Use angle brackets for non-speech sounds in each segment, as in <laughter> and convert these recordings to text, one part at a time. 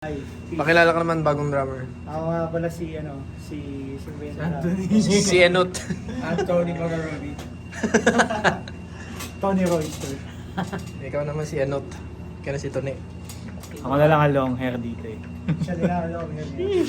Hi. Pakilala ka naman bagong drummer. Ako nga pala si, ano, si Sylvester. <laughs> si Enot. Anthony Magaroni. <laughs> Tony Royster. Ikaw naman si Enot. Kaya si Tony. Ako na lang ang long hair dito eh. Siya din ang long hair niya.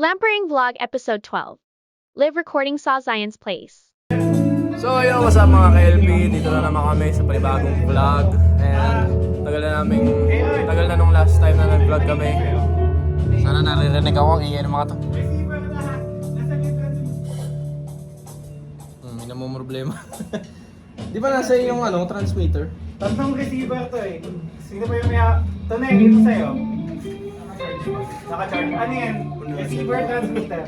Lampering Vlog Episode 12. Live recording saw Zion's Place. So ayun, what's up mga ka-LB? Dito na naman kami sa panibagong vlog. And tagal na namin, tagal na nung last time na nag-vlog kami. Sana naririnig ako ang ingay ng mga to. Hmm, may namumroblema. <laughs> Di ba nasa yung ano, transmitter? Tatlong receiver to eh. Sino ba yung may... Ito na yung ito sa'yo. Naka-charge. Ano yan? Receiver transmitter.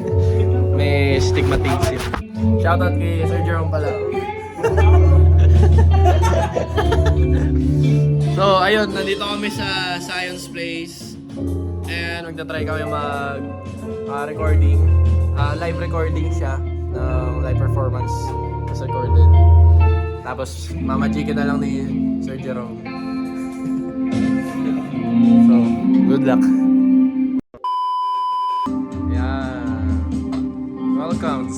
<laughs> May stigmatism. Shoutout kay Sir Jerome pala. <laughs> so, ayun, nandito kami sa Science Place. And magta-try kami mag ah, recording. Ah, live recording siya ng live performance. Tapos recorded. Tapos, mamajikan na lang ni Sir Jerome. <laughs> so, good luck.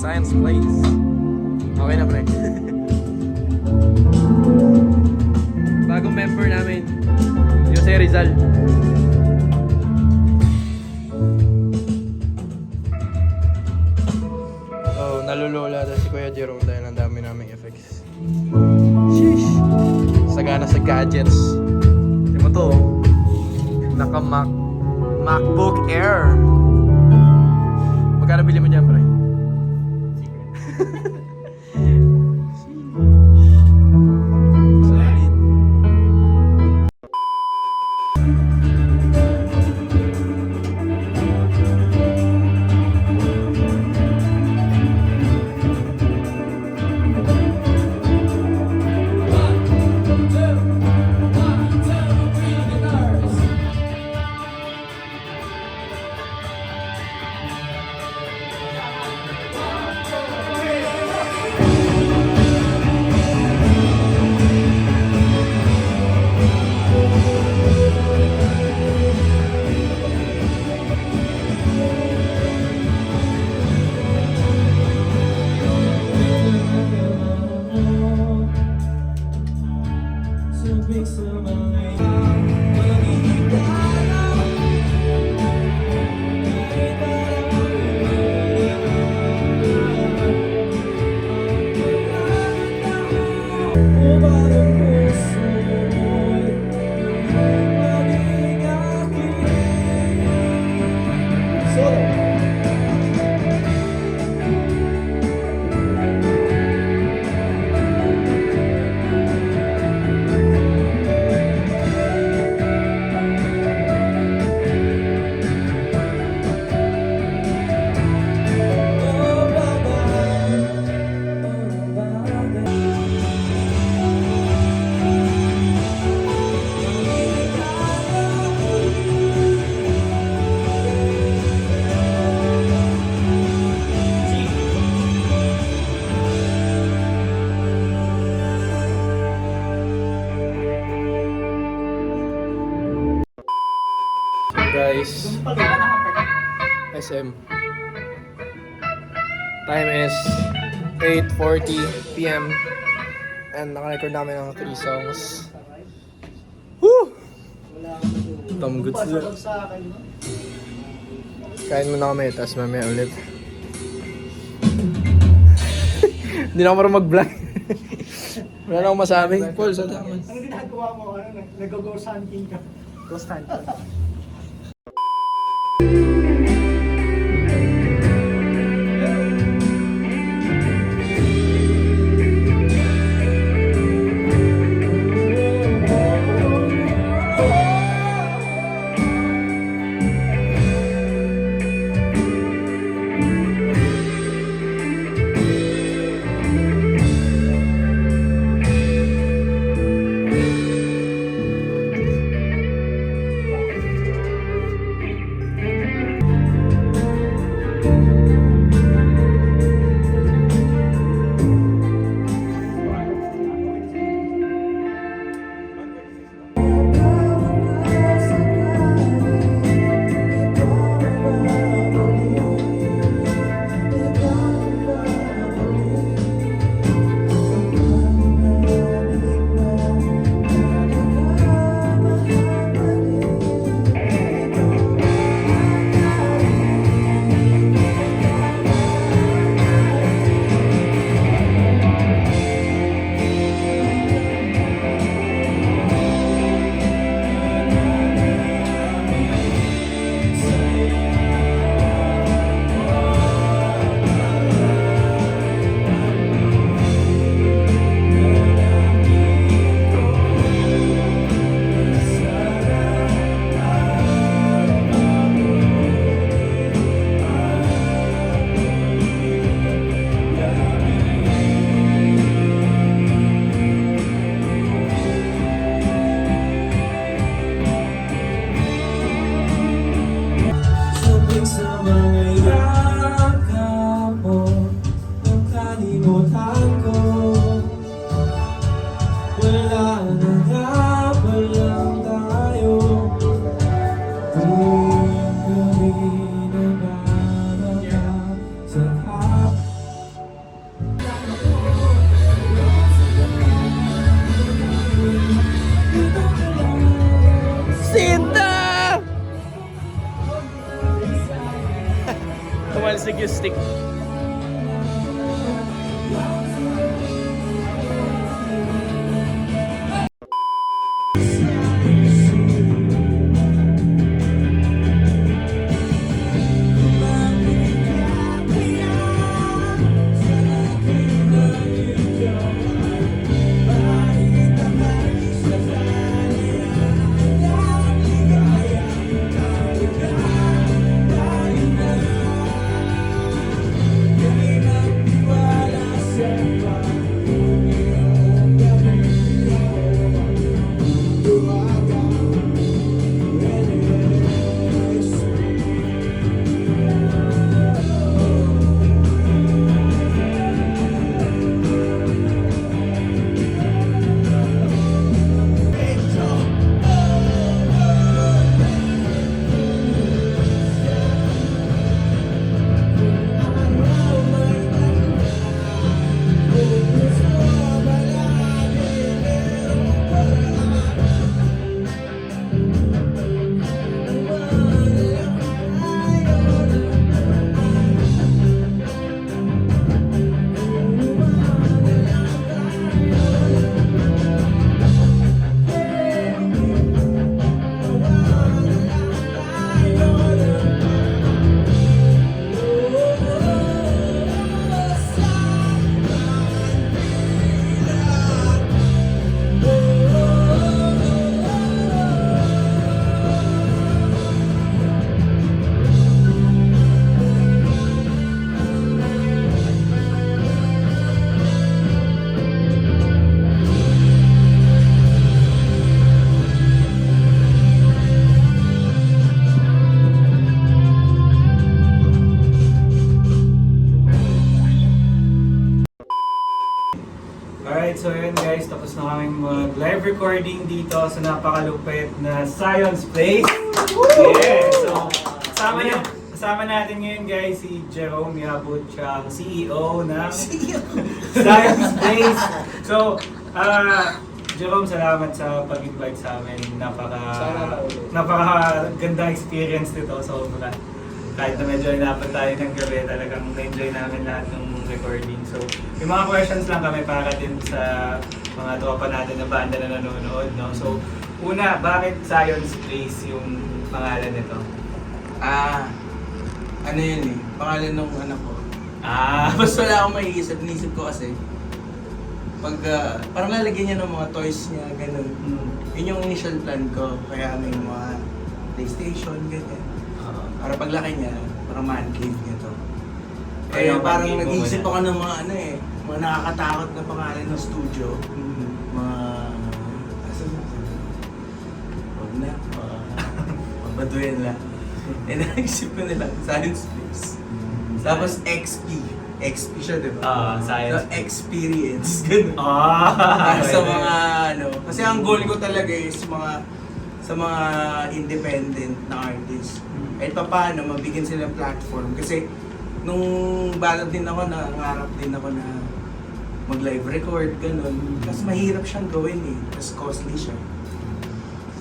Science Place. Okay na, pre. <laughs> Bagong member namin. Jose Rizal. Oh, nalulula na si Kuya Jerome dahil ang dami naming effects. Sheesh! Sagana sa gadgets. Di mo to? oh. Naka Mac MacBook Air. Magkano bili mo dyan, pre? Guys, SM. Time is 8.40 p.m. And naka-record namin ng 3 songs. Woo! Tom akin, no? Kain muna kami, tapos mamaya ulit. <laughs> Hindi na ako marunong mag-vlog. <laughs> Wala na akong masabi. Paul, sa daman. Ang ginagawa mo, ano, nag-ghost hunting ka. Ghost hunting. Alright, so yun guys, tapos na kami mag live recording dito sa napakalupit na Science Place. Yeah, so kasama, na, kasama natin ngayon guys si Jerome Yabut, siya ang CEO ng <laughs> Science Place. So, ah Jerome, salamat sa pag-invite sa amin. Napaka, napaka ganda experience nito. So, kahit na medyo inapat tayo ng gabi, talagang na-enjoy namin lahat ng recording. So, yung mga questions lang kami para din sa mga tropa natin na banda na nanonood. No? So, una, bakit Science Place yung pangalan nito? Ah, ano yun eh, pangalan nung anak ko. Ah, Tapos wala akong maiisip, nisip ko kasi, pag, ah, parang lalagyan niya ng mga toys niya, ganun. Hmm. Yun yung initial plan ko, kaya may mga PlayStation, ganyan. Ah. Para paglaki niya, parang man cave niya. Kaya Kaya parang nag-iisip ako ng mga ano eh, mga nakakatakot na pangalan ng studio. Hmm. Mga, asan na? Huwag na, mga, mabaduyan lang. <laughs> Eh, naisip ko nila, Science Place. Tapos XP. XP siya, di ba? Ah, science. So, experience. <laughs> Ganun. <laughs> Ah, sa mga ano, kasi ang goal ko talaga is mga sa mga independent na artists. Mm. Kahit pa paano, mabigyan sila ng platform. Kasi nung bata din ako, nangarap din ako na mag-live record, ganun. Mas mahirap siyang gawin eh. Mas costly siya.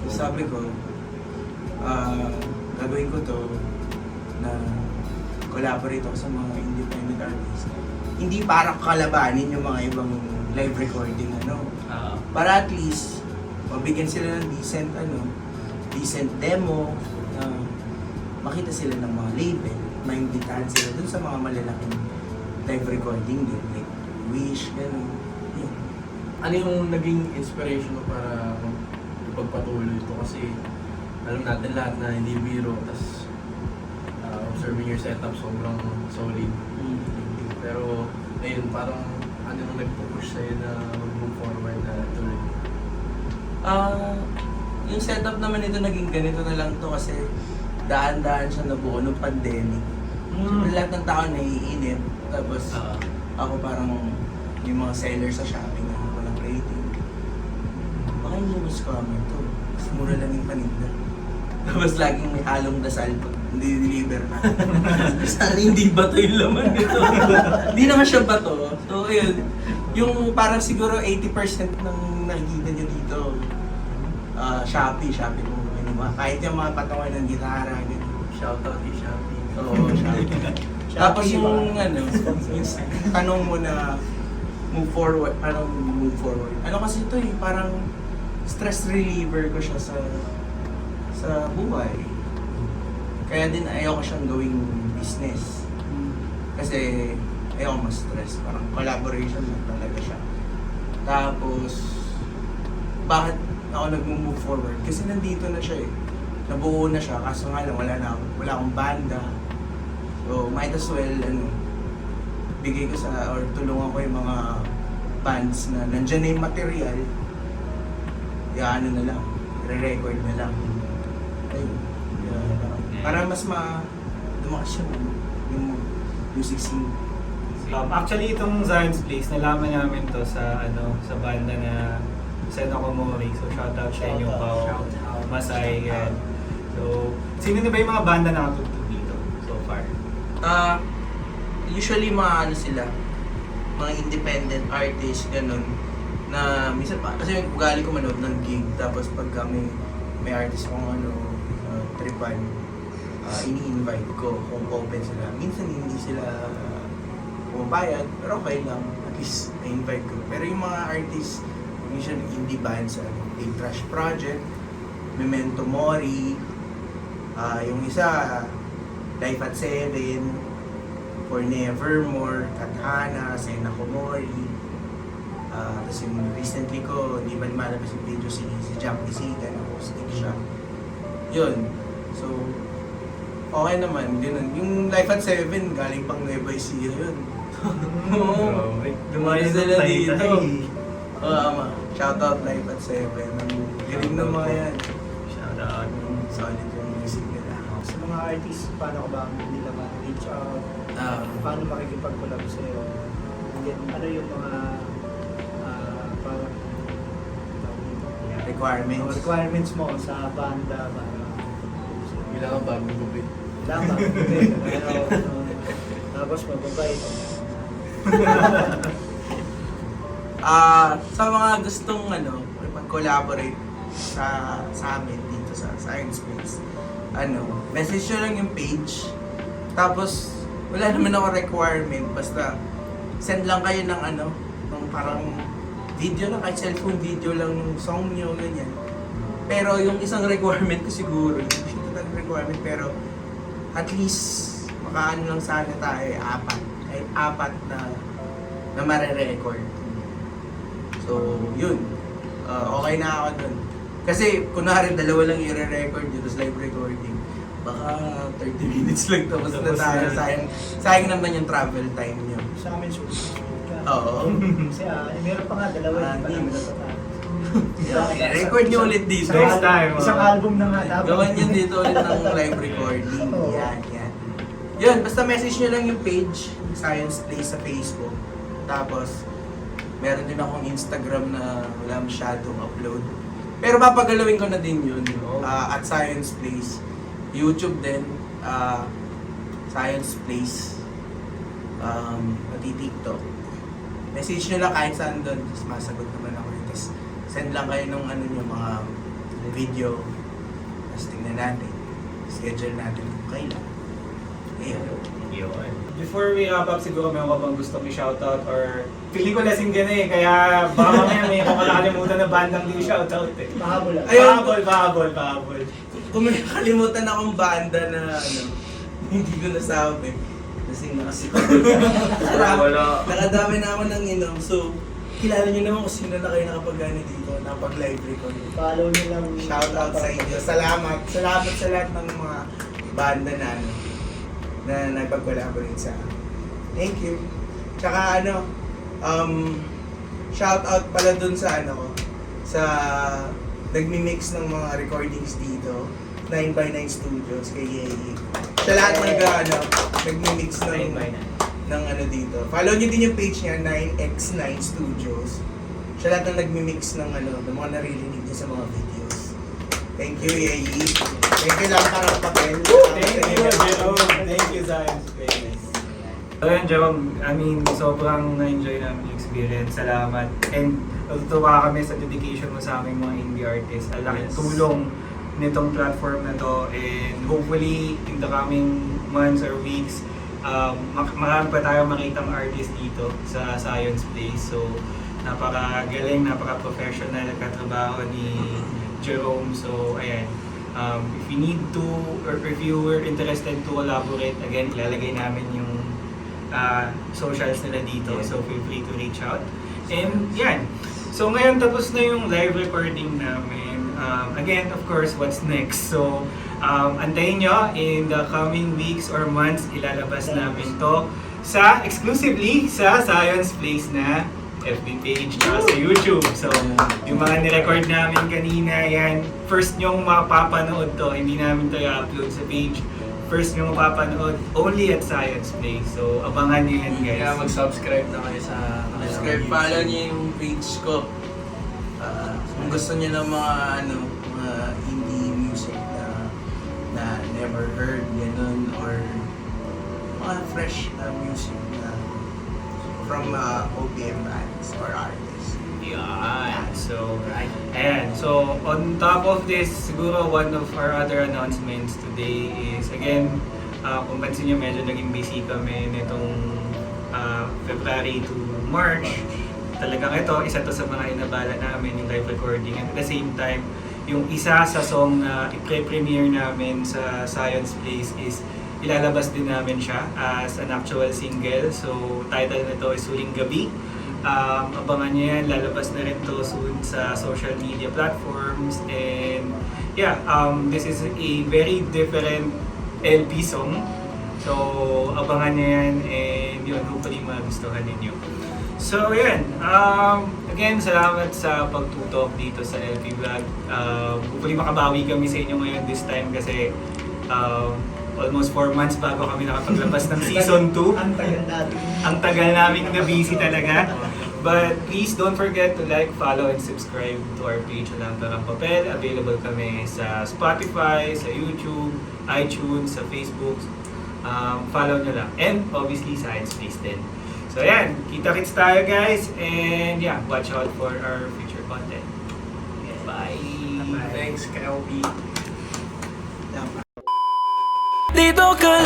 So sabi ko, ah, gagawin ko to na collaborate ako sa mga independent artists. Hindi para kalabanin yung mga ibang live recording ano. Ah. Para at least mabigyan sila ng decent ano, decent demo na makita sila ng mga label, maimbitahan sila dun sa mga malalaking live recording din, like Wish, gano'n. Yun. Ano yung naging inspiration mo para ipagpatuloy ito? Kasi alam natin lahat na hindi biro, tas uh, observing your setup sobrang solid. Pero ayun, parang ano yung nagpo-push sa'yo na mag-move forward na tuloy? Ah, yung setup naman ito naging ganito na lang to kasi daan-daan siya nabuo nung pandemic. Siyempre lahat ng tao naiinip. Tapos Ah. ako parang yung mga seller sa Shopee na walang rating. Baka yung mga scammer to. Mas mura lang yung paninda. Tapos laging may halong dasal pag hindi deliver na. <laughs> Sana hindi ba to yung laman nito? <laughs> Hindi naman siya ba to? So, ayun. Yung parang siguro 80% ng nakikita nyo dito, ah Shopee, Shopee mo. Ano ba? Kahit yung mga patungan ng gitara, ganyan. Shoutout. Oo, Shopee. Tapos yung ano, yung tanong mo na move forward, parang move forward. Ano kasi ito eh, parang stress reliever ko siya sa sa buhay. Kaya din ayoko siyang gawing business. Kasi ayoko ma-stress. Parang collaboration lang talaga siya. Tapos, bakit ako nag-move forward? Kasi nandito na siya eh. Nabuo na siya, kaso nga lang wala na wala akong banda. So, might as well, ano, bigay ko sa, or tulungan ko yung mga bands na nandyan na yung material, ano na lang, re-record na lang. Ayun. Parang, para mas ma, lumakas yung, ano, yung music scene. Um, actually, itong Zion's Place, nalaman namin to sa ano sa banda na Seno Komori. So, shoutout sa inyo pa. Masay. Yan. So, sino na ba yung mga banda na far? Ah, usually mga ano sila, mga independent artists, ganun, na minsan pa, kasi yung ugali ko manood ng gig, tapos pag kami, may artist kong ano, uh, tripan, ah, ini-invite ko kung open sila. Minsan hindi sila pumapayag, pero okay lang, at least na-invite ko. Pero yung mga artists, usually indie bands, ano, Big Trash Project, Memento Mori, ah yung isa, Life at Seven, For Nevermore, Kathana, Sena Komori. Ah, tapos yung recently ko, hindi ba lumalabas yung video si, si Jack Isigan, acoustic siya. Yun. So, okay naman. Ganun. Yung Life at Seven, galing pang Nueva Ecija yun. <laughs> Oo. Lumayo sila dito. Oo, ama. Shoutout Life at Seven. Ang galing ng mga yan. Shoutout. Solid. Artists, paano ka ba nila ma-reach out? Ah, Paano makikipag-collab sa'yo? Yan, ano yung mga ah, parang tawag dito? Mga requirements. requirements mo sa banda para Kailangan bagong gubi. Lamang. Pero, ano, tapos mababait. Ah, sa mga gustong ano, mag-collaborate sa sa amin dito sa Science Space, ano, message nyo lang yung page. Tapos, wala naman ako requirement. Basta, send lang kayo ng ano, ng parang video lang, kahit cellphone video lang ng song nyo, ganyan. Pero yung isang <laughs> requirement ko siguro, hindi siya total requirement, pero at least, makaano lang sana tayo, eh, apat. Kahit apat na na mare-record. So, yun. Uh, okay na ako dun. Kasi, kunwari, dalawa lang i-record yun, tapos live recording. Baka 30 minutes lang tapos na tayo. na. Sayang, sayang naman yung travel time nyo. Sa amin, ka. Oo. Kasi ah, meron pa nga dalawa, Ah, pa di. namin natatapos. <laughs> Yeah, record nyo ulit dito. Next time. Isang oh. album na nga dapat. Gawan nyo dito ulit ng live recording. <laughs> Oo. Yan, yan. Yun, basta message nyo lang yung page, Science Place sa Facebook. Tapos, meron din akong Instagram na wala masyadong upload. Pero papagalawin ko na din yun. ah, at Science Place. YouTube din. ah, Science Place. Um, pati TikTok. Message nyo lang kahit saan doon. Tapos masagot naman ako. Tapos send lang kayo ng ano nyo, mga video. Tapos tingnan natin. Schedule natin kung kailan. Ayun. Yun. Before we wrap up, siguro meron ka bang gusto i-shoutout or feeling ko lasing ka na eh, kaya baka mamaya may kung nakalimutan na bandang di shoutout eh. Mahabol ah. Ayun. Pahabol, pahabol, pahabol. Kung may nakalimutan akong banda na ano, hindi ko nasabi. Lasing na kasi. Wala. Nakadami na ako ng inom. So, kilala niyo naman kung sino na kayo nakapagana dito. Napag-live record. Follow nyo lang. Shout out sa inyo. Salamat. Salamat sa lahat ng mga banda na ano, na nagpag-collaborate sa akin. Thank you. Tsaka ano, um, shout out pala dun sa ano sa nagmi-mix ng mga recordings dito. 9x9 Studios kay Yeye. Siya lahat nag, ano, nagmi-mix ng, ng ano dito. Follow niyo din yung page niya, 9x9 Studios. Siya lahat ang nagmi-mix ng ano, ng mga naririnig niya sa mga videos. Thank you, Yeye. Thank you lang parang papel. Thank you, Jerome. Thank you, Science Place. So yun, Jerome, I mean, sobrang na-enjoy namin yung experience. Salamat. And natutuwa kami sa dedication mo sa aming mga indie artists. Ang laking Yes. tulong nitong platform na to. And hopefully, in the coming months or weeks, um, mak- marami pa tayong makitang artist dito sa Science Place. So, napaka-galing, napaka-professional katrabaho ni Jerome. So, ayan. Um, if you need to, or if you were interested to collaborate, again, ilalagay namin yung uh, socials nila dito. So, feel free to reach out. And, yan. So, ngayon tapos na yung live recording namin. Um, again, of course, what's next? So, um, antayin nyo, in the coming weeks or months, ilalabas namin to sa, exclusively sa Science Place na FB page na sa YouTube. So, yung mga nirecord namin kanina, yan, first nyong mapapanood to, hindi namin to i-upload sa page. First nyong mapapanood only at Science Place. So, abangan nyo yan, guys. Kaya mag-subscribe na kayo sa Subscribe, follow niyo yung page ko. Ah, kung gusto niyo ng mga ano, mga indie music na na never heard, ganun, or mga fresh na music na from uh, OPM bands or artists. Yan. So, ayan. So, on top of this, siguro one of our other announcements today is, again, uh, kung pansin nyo, medyo naging busy kami nitong uh, February to March. Talagang ito, isa to sa mga inabala namin, yung live recording. And at the same time, yung isa sa song na i-premiere namin sa Science Place is ilalabas din namin siya as an actual single. So, title nito is Huling Gabi. Um, abangan nyo yan, lalabas na rin to soon sa social media platforms. And yeah, um, this is a very different LP song. So, abangan nyo yan and yun, hopefully magustuhan ninyo. So, yun. Um, again, salamat sa pagtutok dito sa LP Vlog. Um, hopefully makabawi kami sa inyo ngayon this time kasi um, almost 4 months bago kami nakapaglabas ng season 2 Ang tagal natin. ang tagal namin na busy talaga. But please don't forget to like, follow, and subscribe to our page Walang Tarang Papel. Available kami sa Spotify, sa YouTube, iTunes, sa Facebook. Um, follow nyo lang. And obviously, Science Place din. So yan, kita-kits tayo guys. And yeah, watch out for our future content. Bye! Thanks, Kelby. Tama. Dito ka lang